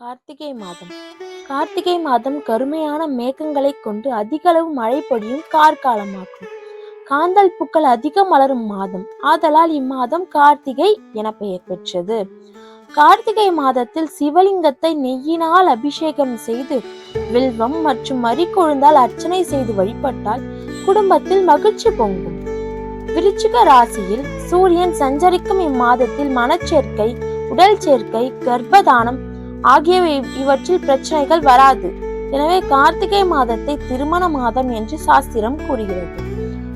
கார்த்திகை மாதம். கார்த்திகை மாதம் கருமையான மேகங்களைக் கொண்டு அதிகளவு மழை பொழியும் கார்காலமாகும் காந்தல் பூக்கள் அதிகம் மலரும் மாதம். ஆதலால் இம்மாதம் கார்த்திகை என பெயர் பெற்றது. கார்த்திகை மாதத்தில் சிவலிங்கத்தை நெய்யினால் அபிஷேகம் செய்து வில்வம் மற்றும் மறிக்கொழுந்தால் அர்ச்சனை செய்து வழிபட்டால் குடும்பத்தில் மகிழ்ச்சி பொங்கும். விருச்சிக ராசியில் சூரியன் சஞ்சரிக்கும் இம்மாதத்தில் மனச்சேர்க்கை உடல் சேர்க்கை கர்ப்பதானம் ஆகியவை இவற்றில் பிரச்சனைகள் வராது. எனவே கார்த்திகை மாதத்தை திருமண மாதம் என்று சாஸ்திரம் கூறுகிறது.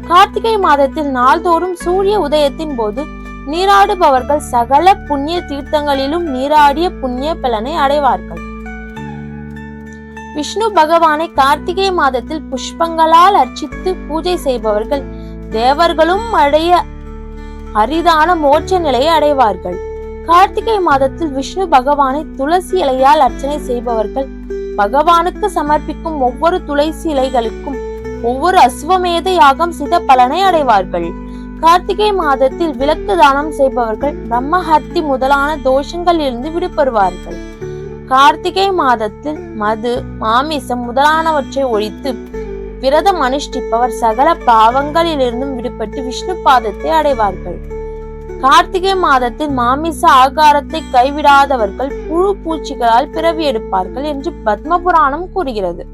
கார்த்திகை மாதத்தில் நாள்தோறும் சூரிய உதயத்தின் போது நீராடுபவர்கள் சகல புண்ணிய தீர்த்தங்களிலும் நீராடிய புண்ணிய பலனை அடைவார்கள். விஷ்ணு பகவானை கார்த்திகை மாதத்தில் புஷ்பங்களால் அர்ச்சித்து பூஜை செய்பவர்கள் தேவர்களும் அடைய அரிதான மோட்ச நிலையை அடைவார்கள். கார்த்திகை மாதத்தில் விஷ்ணு பகவானை துளசி இலையால் அர்ச்சனை செய்பவர்கள். பகவானுக்கு சமர்ப்பிக்கும் ஒவ்வொரு துளசி இலைகளுக்கும் ஒவ்வொரு அஸ்வமேத யாகம் சித பலனை அடைவார்கள். கார்த்திகை மாதத்தில் விளக்கு தானம் செய்பவர்கள் பிரம்மஹத்தி முதலான தோஷங்களிலிருந்து விடுபடுவார்கள். கார்த்திகை மாதத்தில் மது மாமிசம் முதலானவற்றை ஒழித்து விரதம் அனுஷ்டிப்பவர் சகல பாவங்களிலிருந்தும் விடுபட்டு விஷ்ணு பாதத்தை அடைவார்கள். கார்த்திகை மாதத்தில் மாமிச ஆகாரத்தை கைவிடாதவர்கள் புழு பூச்சிகளால் பிறவி எடுப்பார்கள் என்று பத்ம புராணம் கூறுகிறது.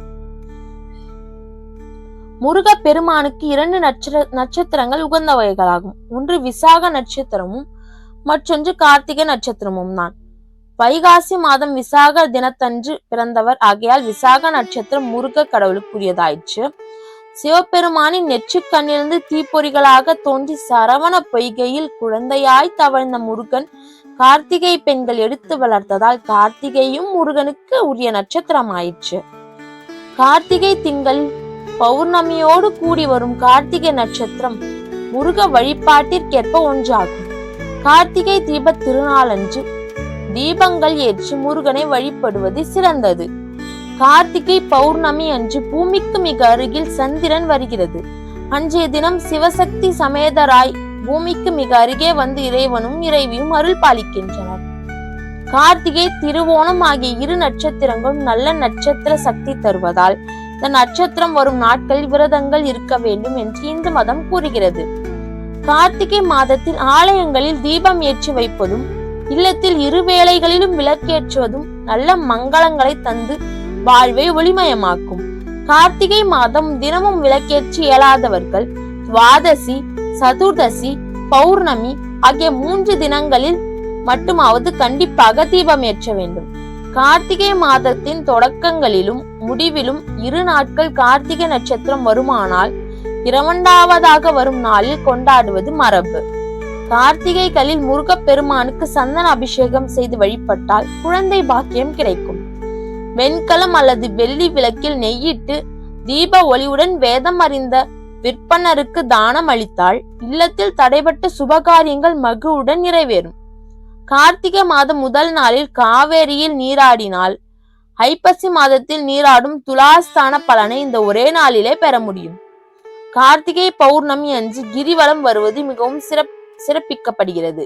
முருக பெருமானுக்கு இரண்டு நட்ச நட்சத்திரங்கள் உகந்தவைகளாகும். ஒன்று விசாக நட்சத்திரமும் மற்றொன்று கார்த்திகை நட்சத்திரமும் தான். வைகாசி மாதம் விசாக தினத்தன்று பிறந்தவர். ஆகையால் விசாக நட்சத்திரம் முருக கடவுளுக்குரியதாயிற்று. சிவபெருமானின் நெற்றிக் கண்ணிலிருந்து தீப்பொறிகளாக தோன்றி சரவண பொய்கையில் குழந்தையாய் தவழ்ந்த முருகன் கார்த்திகை பெண்கள் எடுத்து வளர்த்ததால் கார்த்திகையும் முருகனுக்கு உரிய நட்சத்திரம் ஆயிற்று கார்த்திகை திங்கள் பௌர்ணமியோடு கூடி வரும் கார்த்திகை நட்சத்திரம் முருக வழிபாட்டிற்கேற்ப ஒன்றாகும். கார்த்திகை தீப திருநாளன்று தீபங்கள் ஏற்றி முருகனை வழிபடுவது சிறந்தது. கார்த்திகை பௌர்ணமி அன்று பூமிக்கு மிக அருகில் சந்திரன் வருகிறது. அன்றைய தினம் சிவசக்தி சமேதராய் பூமிக்கு மிக அருகே வந்து இறைவனும் இறைவியும் அருள் பாலிக்கின்றனர். கார்த்திகை திருவோணம் ஆகிய இரு நட்சத்திரங்களும் நல்ல நட்சத்திர சக்தி தருவதால் இந்த நட்சத்திரம் வரும் நாட்களில் விரதங்கள் இருக்க வேண்டும் என்று இந்து மதம் கூறுகிறது. கார்த்திகை மாதத்தில் ஆலயங்களில் தீபம் ஏற்றி வைப்பதும் இல்லத்தில் இரு வேளைகளிலும் விளக்கேற்றுவதும் நல்ல மங்களங்களை தந்து வாழ்வை ஒளிமயமாக்கும். கார்த்திகை மாதம் தினமும் விளக்கேற்றி இயலாதவர்கள் துவாதசி சதுர்தசி பௌர்ணமி ஆகிய மூன்று தினங்களில் மட்டுமாவது கண்டிப்பாக தீபம் ஏற்ற வேண்டும். கார்த்திகை மாதத்தின் தொடக்கங்களிலும் முடிவிலும் இரு நாட்கள் கார்த்திகை நட்சத்திரம் வருமானால் இரண்டாவதாக வரும் நாளில் கொண்டாடுவது மரபு. கார்த்திகைகளில் முருகப்பெருமானுக்கு சந்தன அபிஷேகம் செய்து வழிபட்டால் குழந்தை பாக்கியம் கிடைக்கும். வெண்கலம் அல்லது வெள்ளி விளக்கில் நெய்யிட்டு தீப ஒளியுடன் வேதம் அறிந்த விற்பனருக்கு தானம் அளித்தால் இல்லத்தில் தடைபட்ட சுபகாரியங்கள் மகிழ்வுடன் நிறைவேறும். கார்த்திகை மாதம் முதல் நாளில் காவேரியில் நீராடினால் ஐப்பசி மாதத்தில் நீராடும் துலாஸ்தான பலனை இந்த ஒரே நாளிலே பெற முடியும். கார்த்திகை பௌர்ணமி அன்று கிரிவலம் வருவது மிகவும் சிறப் சிறப்பிக்கப்படுகிறது.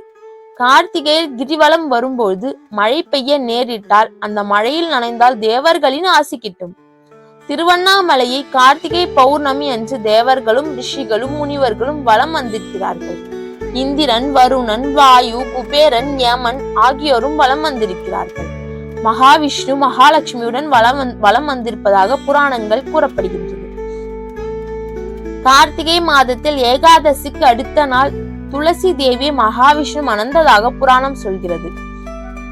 கார்த்திகையில் கிரிவலம் வரும்போது மழை பெய்ய நேரிட்டால் அந்த மழையில் நனைந்தால் தேவர்களின் ஆசி கிட்டும். திருவண்ணாமலையை கார்த்திகை பௌர்ணமி அன்று தேவர்களும் ரிஷிகளும் முனிவர்களும் வலம் வந்திருக்கிறார்கள். இந்திரன் வருணன் வாயு குபேரன் யமன் ஆகியோரும் வலம் வந்திருக்கிறார்கள். மகாவிஷ்ணு மகாலட்சுமியுடன் வலம் வந்- வலம் வந்திருப்பதாக புராணங்கள் கூறப்படுகின்றது. கார்த்திகை மாதத்தில் ஏகாதசிக்கு அடுத்த நாள் துளசி தேவியை மகாவிஷ்ணு மணந்ததாக புராணம் சொல்கிறது.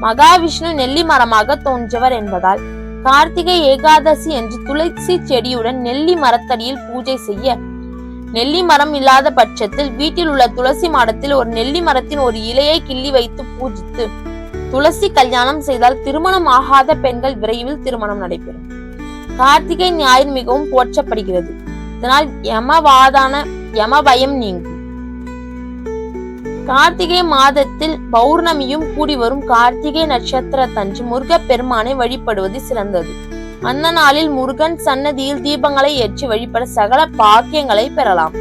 மகாவிஷ்ணு நெல்லி மரமாக தோன்றவர் என்பதால் கார்த்திகை ஏகாதசி என்று துளசி செடியுடன் நெல்லி மரத்தடியில் பூஜை செய்ய நெல்லி மரம் இல்லாத பட்சத்தில் வீட்டில் உள்ள துளசி மாடத்தில் ஒரு நெல்லி மரத்தின் ஒரு இலையை கிள்ளி வைத்து பூஜித்து துளசி கல்யாணம் செய்தால் திருமணம் ஆகாத பெண்கள் விரைவில் திருமணம் நடைபெறும். கார்த்திகை ஞாயிறு மிகவும் போற்றப்படுகிறது. இதனால் யமவாதான யமபயம் நீங்கும். கார்த்திகை மாதத்தில் பௌர்ணமியும் கூடி வரும் கார்த்திகை நட்சத்திரத்தன்று முருகப் பெருமானை வழிபடுவது சிறந்தது. அந்த நாளில் முருகன் சன்னதியில் தீபங்களை ஏற்றி வழிபட சகல பாக்கியங்களை பெறலாம்.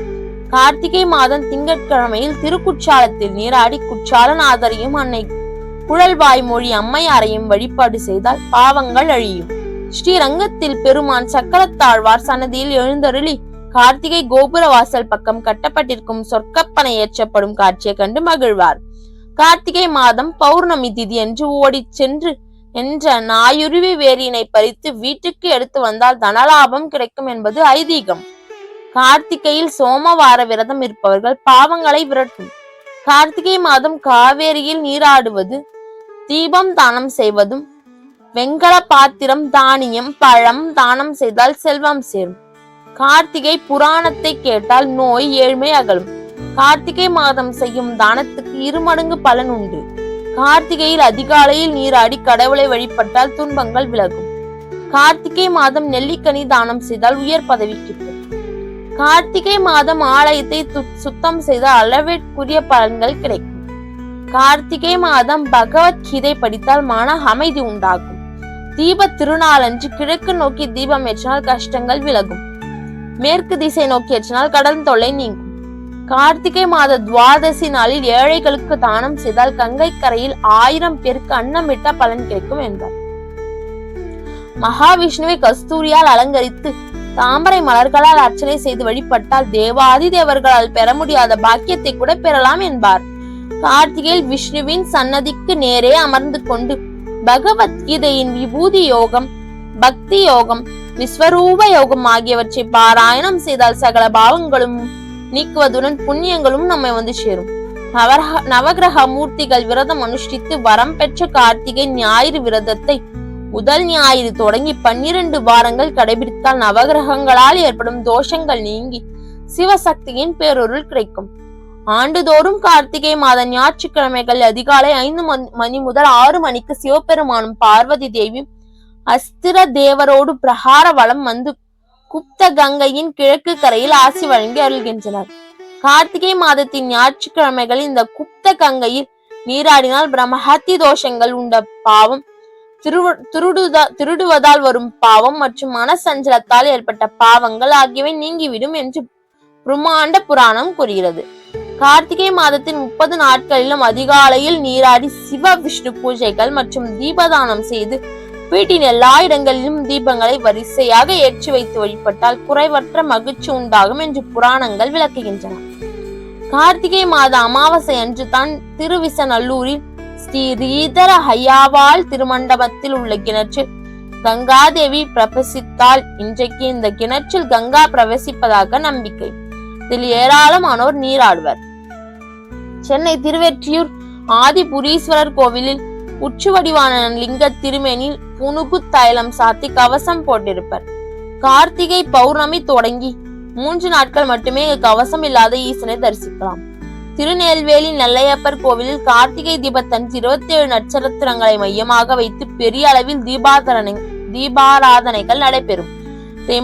கார்த்திகை மாதம் திங்கட்கிழமையில் திருக்குற்றாலத்தில் நீராடி குற்றாலநாதரையும் அன்னை குழல்வாய் மொழி அம்மையாரையும் வழிபாடு செய்தால் பாவங்கள் அழியும். ஸ்ரீரங்கத்தில் பெருமான் சக்கரத்தாழ்வார் சன்னதியில் எழுந்தருளி கார்த்திகை கோபுர வாசல் பக்கம் கட்டப்பட்டிருக்கும் சொர்க்கப்பனை ஏற்றப்படும் காட்சியை கண்டு மகிழ்வார். கார்த்திகை மாதம் பௌர்ணமி திதி என்று ஓடிச் சென்று என்ற நாயுருவி வேரினை பறித்து வீட்டுக்கு எடுத்து வந்தால் தனலாபம் கிடைக்கும் என்பது ஐதீகம். கார்த்திகையில் சோமவார விரதம் இருப்பவர்கள் பாவங்களை விரட்டும். கார்த்திகை மாதம் காவேரியில் நீராடுவது தீபம் தானம் செய்வதும் வெங்கல பாத்திரம் தானியம் பழம் தானம் செய்தால் செல்வம் சேரும். கார்த்திகை புராணத்தை கேட்டால் நோய் ஏழ்மை அகலும். கார்த்திகை மாதம் செய்யும் தானத்துக்கு இருமடங்கு பலன் உண்டு. கார்த்திகையில் அதிகாலையில் நீராடி கடவுளை வழிபட்டால் துன்பங்கள் விலகும். கார்த்திகை மாதம் நெல்லிக்கனி தானம் செய்தால் உயர் பதவி கிட்டும். கார்த்திகை மாதம் ஆலயத்தை சுத்தம் செய்தால் அளவிற்குரிய பலன்கள் கிடைக்கும். கார்த்திகை மாதம் பகவத்கீதை படித்தால் மன அமைதி உண்டாகும். தீப திருநாளன்று கிழக்கு நோக்கி தீபம் ஏற்றினால் கஷ்டங்கள் விலகும். மேற்கு திசை நோக்கி கடன் தொல்லை நீங்கும். கார்த்திகை மாத துவாதசி நாளில் ஏழைகளுக்கு தானம் செய்தால் கங்கை கரையில் ஆயிரம் பேருக்கு அன்னமிட்ட பலன் கிடைக்கும் என்றார் மகாவிஷ்ணுவை கஸ்தூரியால் அலங்கரித்து தாமரை மலர்களால் அர்ச்சனை செய்து வழிபட்டால் தேவாதி தேவர்களால் பெற முடியாத பாக்கியத்தை கூட பெறலாம் என்பார். கார்த்திகையில் விஷ்ணுவின் சன்னதிக்கு நேரே அமர்ந்து கொண்டு பகவத்கீதையின் விபூதி யோகம் பக்தி யோகம் விஸ்வரூப யோகம் ஆகியவற்றை பாராயணம் செய்தால் சகல பாவங்களும் நீக்குவதுடன் புண்ணியங்களும் நம்மை வந்து சேரும். நவகிரக மூர்த்திகள் விரதம் அனுஷ்டித்து வரம் பெற்ற கார்த்திகை ஞாயிறு விரதத்தை முதல் ஞாயிறு தொடங்கி பன்னிரண்டு வாரங்கள் கடைபிடித்தால் நவகிரகங்களால் ஏற்படும் தோஷங்கள் நீங்கி சிவசக்தியின் பேரொருள் கிடைக்கும். ஆண்டுதோறும் கார்த்திகை மாத ஞாயிற்றுக்கிழமைகள் அதிகாலை ஐந்து மணி- மணி முதல் ஆறு மணிக்கு சிவபெருமானும் பார்வதி தேவியும் அஸ்திர தேவரோடு பிரகார வளம் வந்து குப்த கங்கையின் கிழக்கு கரையில் ஆசி வழங்கி அருள்கின்றனர். கார்த்திகை மாதத்தின் ஞாயிற்றுக்கிழமைகளில் இந்த குப்த கங்கையில் நீராடினால் பிரம்மஹத்தி தோஷங்கள் உண்ட பாவம் திரு திருடுதா திருடுவதால் வரும் பாவம் மற்றும் மனசஞ்சலத்தால் ஏற்பட்ட பாவங்கள் ஆகியவை நீங்கிவிடும் என்று பிரம்மாண்ட புராணம் கூறுகிறது. கார்த்திகை மாதத்தின் முப்பது நாட்களிலும் அதிகாலையில் நீராடி சிவ விஷ்ணு பூஜைகள் மற்றும் தீபதானம் செய்து வீட்டின் எல்லா இடங்களிலும் தீபங்களை வரிசையாக ஏற்றி வைத்து வழிபட்டால் குறைவற்ற மகிழ்ச்சி உண்டாகும் என்று புராணங்கள் விளக்குகின்றன. கார்த்திகை மாத அமாவாசை அன்று தான் திருவிசநல்லூரில் ஸ்ரீ ரீதர ஹையாவாள் திருமண்டபத்தில் உள்ள கிணற்றில் கங்காதேவி பிரவசித்தால் இன்றைக்கு இந்த கிணற்றில் கங்கா பிரவேசிப்பதாக நம்பிக்கை. இதில் ஏராளமானோர் நீராடுவர். சென்னை திருவெற்றியூர் ஆதிபுரீஸ்வரர் கோவிலில் உச்சு வடிவான லிங்க திருமேனில் புனுகு தைலம் சாத்தி கவசம் போட்டிருப்பர். கார்த்திகை பௌர்ணமி தொடங்கி மூன்று நாட்கள் மட்டுமே இங்கு கவசம் இல்லாத ஈசனை தரிசிக்கலாம். திருநெல்வேலி நெல்லையப்பர் கோவிலில் கார்த்திகை தீபத்தன்று இருபத்தி ஏழு நட்சத்திரங்களை மையமாக வைத்து பெரிய அளவில் தீபாதரணை தீபாராதனைகள் நடைபெறும்.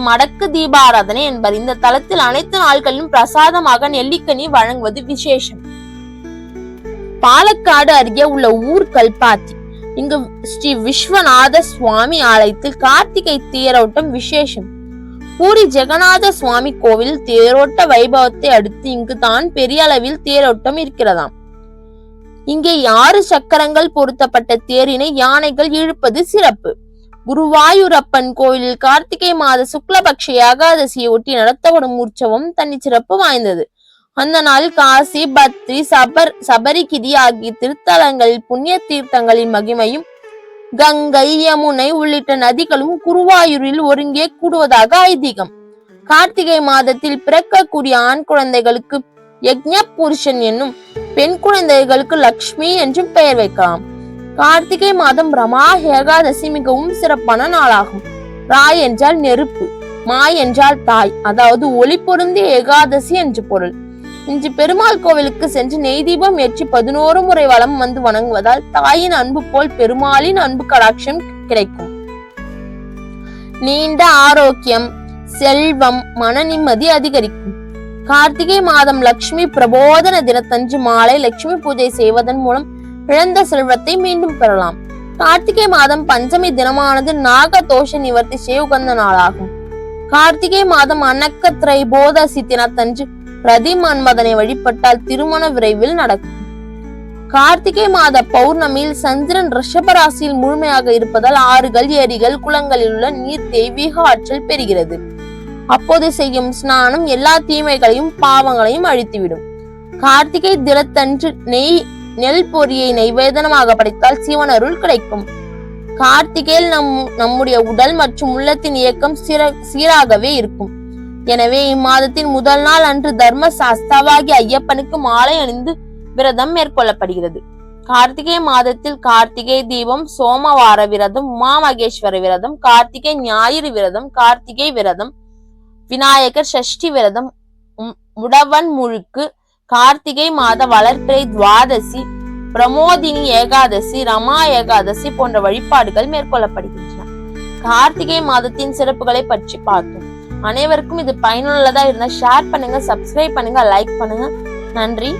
மடக்கு தீபாராதனை என்பர். இந்த தலத்தில் அனைத்து நாட்களிலும் பிரசாதமாக நெல்லிக்கனி வழங்குவது விசேஷம். பாலக்காடு அருகே உள்ள ஊர் கல்பாத்தி இங்கு ஸ்ரீ விஸ்வநாத சுவாமி ஆலயத்தில் கார்த்திகை தேரோட்டம் விசேஷம். பூரி ஜெகநாத சுவாமி கோவில் தேரோட்ட வைபவத்தை அடுத்து இங்கு தான் பெரிய அளவில் தேரோட்டம் இருக்கிறதாம். இங்கே ஆறு சக்கரங்கள் பொருத்தப்பட்ட தேரினை யானைகள் இழுப்பது சிறப்பு. குருவாயூரப்பன் கோயிலில் கார்த்திகை மாத சுக்லபக்ஷ ஏகாதசியை ஒட்டி நடத்தப்படும் உற்சவம் தனி சிறப்பு வாய்ந்தது. அந்த நாள் காசி பத்ரி சபர் சபரிகிரி ஆகிய திருத்தலங்களில் புண்ணிய தீர்த்தங்களின் மகிமையும் கங்கை யமுனை உள்ளிட்ட நதிகளும் குருவாயூரில் ஒருங்கே கூடுவதாக ஐதீகம். கார்த்திகை மாதத்தில் பிறக்கக்கூடிய ஆண் குழந்தைகளுக்கு யக்ஞ புருஷன் என்னும் பெண் குழந்தைகளுக்கு லக்ஷ்மி என்றும் பெயர் வைக்கலாம். கார்த்திகை மாதம் ரமா ஏகாதசி மிகவும் சிறப்பான நாளாகும். ராய் என்றால் நெருப்பு மாய் என்றால் தாய் அதாவது ஒளி பொருந்திய ஏகாதசி என்று பொருள். இன்று பெருமாள் கோவிலுக்கு சென்று நெய் தீபம் ஏற்றி பதினோரு முறை வலம் வந்து வணங்குவதால் தாயின் அன்பு போல் பெருமாளின் அன்பு கடாட்சம் கிடைக்கும். நீண்ட ஆரோக்கியம் செல்வம் மன நிம்மதி அதிகரிக்கும். கார்த்திகை மாதம் லட்சுமி பிரபோதன தினத்தன்று மாலை லட்சுமி பூஜை செய்வதன் மூலம் இழந்த செல்வத்தை மீண்டும் பெறலாம். கார்த்திகை மாதம் பஞ்சமி தினமானது நாக தோஷ நிவர்த்தி செய்ய உகந்த நாளாகும். கார்த்திகை மாதம் அன்னக்க திரைபோதசி தினத்தன்று ரதி மன்மதனை வழிபட்டால் திருமண விரைவில் நடக்கும். கார்த்திகை மாத பௌர்ணமியில் சந்திரன் ரிஷபராசியில் முழுமையாக இருப்பதால் ஆறுகள் ஏரிகள் குளங்களில் உள்ள நீர் தெய்வீக ஆற்றல் பெறுகிறது. அப்போது செய்யும் ஸ்நானம் எல்லா தீமைகளையும் பாவங்களையும் அழித்துவிடும். கார்த்திகை தினத்தன்று நெய் நெல் பொரியை நைவேதனமாக படைத்தால் சிவனருள் கிடைக்கும். கார்த்திகையில் நம் நம்முடைய உடல் மற்றும் உள்ளத்தின் இயக்கம் சீர சீராகவே இருக்கும். எனவே இம்மாதத்தின் முதல் நாள் அன்று தர்ம சாஸ்தாவாகி ஐயப்பனுக்கு மாலை அணிந்து விரதம் மேற்கொள்ளப்படுகிறது. கார்த்திகை மாதத்தில் கார்த்திகை தீபம் சோமவார விரதம் உமா மகேஸ்வர விரதம் கார்த்திகை ஞாயிறு விரதம் கார்த்திகை விரதம் விநாயகர் சஷ்டி விரதம் உம், முடவன் முழுக்கு கார்த்திகை மாத வளர்ப்பிறை துவாதசி பிரமோதினி ஏகாதசி ரமா ஏகாதசி போன்ற வழிபாடுகள் மேற்கொள்ளப்படுகின்றன. கார்த்திகை மாதத்தின் சிறப்புகளை பற்றி பார்த்தோம். அனைவருக்கும் இது பயனுள்ளதாக இருந்தால் ஷேர் பண்ணுங்கள் சப்ஸ்கிரைப் பண்ணுங்கள் லைக் பண்ணுங்கள் நன்றி.